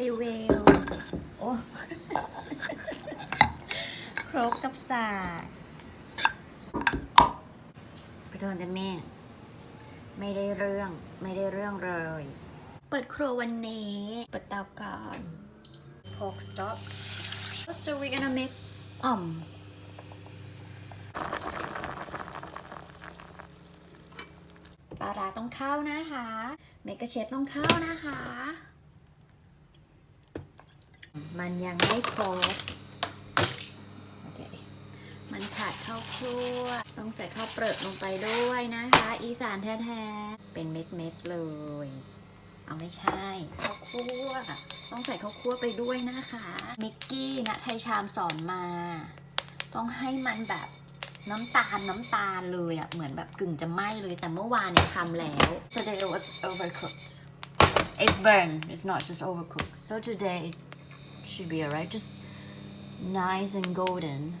รีวิวโอ้ครกกับสากขอโทษนะแม่ ไม่ได้เรื่องไม่ได้เรื่องเลย เปิดครัววันนี้ เปิดเตาก่อน pork stock so we're gonna make อ่อม ปลาร้าต้องเข้านะคะ เมกะเชฟต้องเข้านะคะ มันยังไม่ครบโอเคมันขาดข้าวคั่วต้องใส่ข้าวเปลือกลงไปด้วยนะคะ อีสานแท้ๆเป็นเม็ดๆเลย เอาไม่ใช่ข้าวคั่วต้องใส่ข้าวคั่วไปด้วยนะคะมิกกี้นะไทยชามสอนมา ต้องให้มันแบบน้ำตาลน้ำตาลเลยอะ่ะเหมือนแบบกึ่งจะไหม้เลยแต่เมื่อวานเนี่ยทำแล้ว today was overcooked it's burned it's not just overcooked so today it should be alright. Just nice and golden.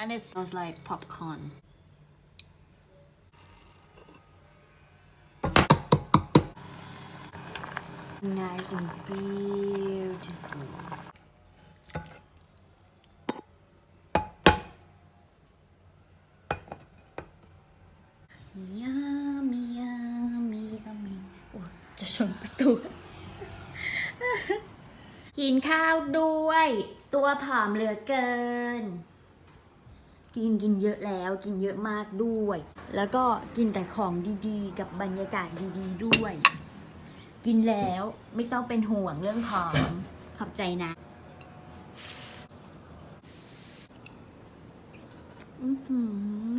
And it smells like popcorn. Nice and beautiful. Yummy, จะชนประตู กินข้าวด้วย ตัวผอมเหลือเกิน กินกินเยอะแล้ว กินเยอะมากด้วย แล้วก็กินแต่ของดีๆ กับบรรยากาศดีๆด้วย กินแล้วไม่ต้องเป็นห่วงเรื่องผอมขอบใจนะอื้อหือ